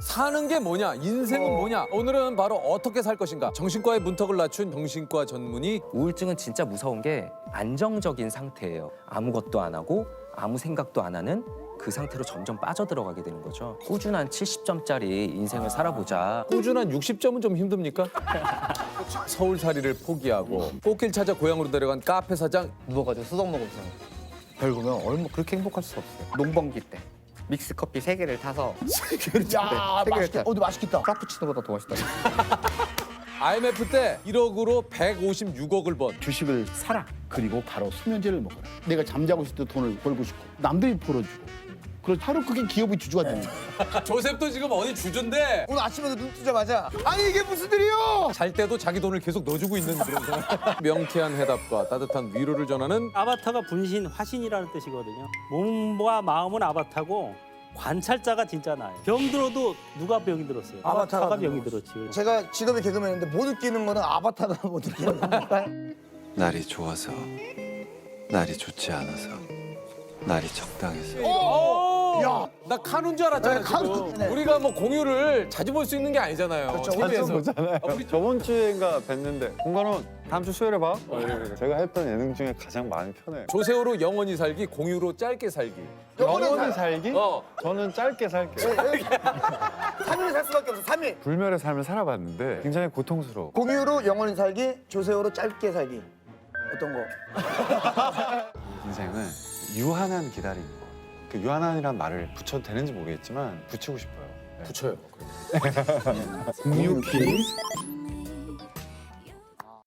사는 게 뭐냐? 인생은 뭐냐? 오늘은 바로 어떻게 살 것인가? 정신과의 문턱을 낮춘 정신과 전문의 우울증은 진짜 무서운 게 안정적인 상태예요. 아무것도 안 하고 아무 생각도 안 하는 그 상태로 점점 빠져들어가게 되는 거죠. 꾸준한 70점짜리 인생을 살아보자. 꾸준한 60점은 좀 힘듭니까? 서울살이를 포기하고 꽃길 찾아 고향으로 데려간 카페 사장 누워가지고 수박 먹으면서 별거면 얼마 그렇게 행복할 수 없어요. 농번기 때 믹스 커피 세 개를 타서 세 개를 야, 세 개를 맛있겠다. 타. 어, 근데 맛있겠다. 카푸치노보다 더 맛있다. IMF 때 1억으로 156억을 번 주식을 사라. 그리고 바로 수면제를 먹어라. 내가 잠자고 있을 때 돈을 벌고 싶고 남들이 벌어주고. 그래서 하루 그게 기업의 주주가 되는 거야. 조셉도 지금 어디 주주인데 오늘 아침에도 눈 뜨자마자 아니 이게 무슨 일이요? 잘 때도 자기 돈을 계속 넣어주고 있는 그런 상황. 명쾌한 해답과 따뜻한 위로를 전하는 아바타가 분신, 화신이라는 뜻이거든요. 몸과 마음은 아바타고 관찰자가 진짜 나예요. 병 들어도 누가 병이 들었어요? 아바타가 아바타가 병이 들었어요. 들었지. 제가 직업이 개그맨인데 못 느끼는 거는 아바타가 못 느끼는 겁니까? 날이 좋아서 날이 좋지 않아서 날이 적당해서 야, 나 카누인 줄 알았잖아 네, 카누. 지금. 네. 우리가 뭐 공유를 자주 볼 수 있는 게 아니잖아요 그렇죠. TV에서 보잖아요. 저번 주에인가 뵀는데 공관원 다음 주 수요일에 봐. 제가 했던 예능 중에 가장 마음이 편해요. 조세호로 영원히 살기 공유로 짧게 살기 영원히 영원히 살- 살기? 어 저는 짧게 살게요. 3일 살 수밖에 없어. 3일. 불멸의 삶을 살아봤는데 굉장히 고통스러워. 공유로 영원히 살기, 조세호로 짧게 살기. 어떤 거? 인생은 유한한 기다림. 그 유한한이란 말을 붙여도 되는지 모르겠지만 붙이고 싶어요. 네. 붙여요 공유 퀴즈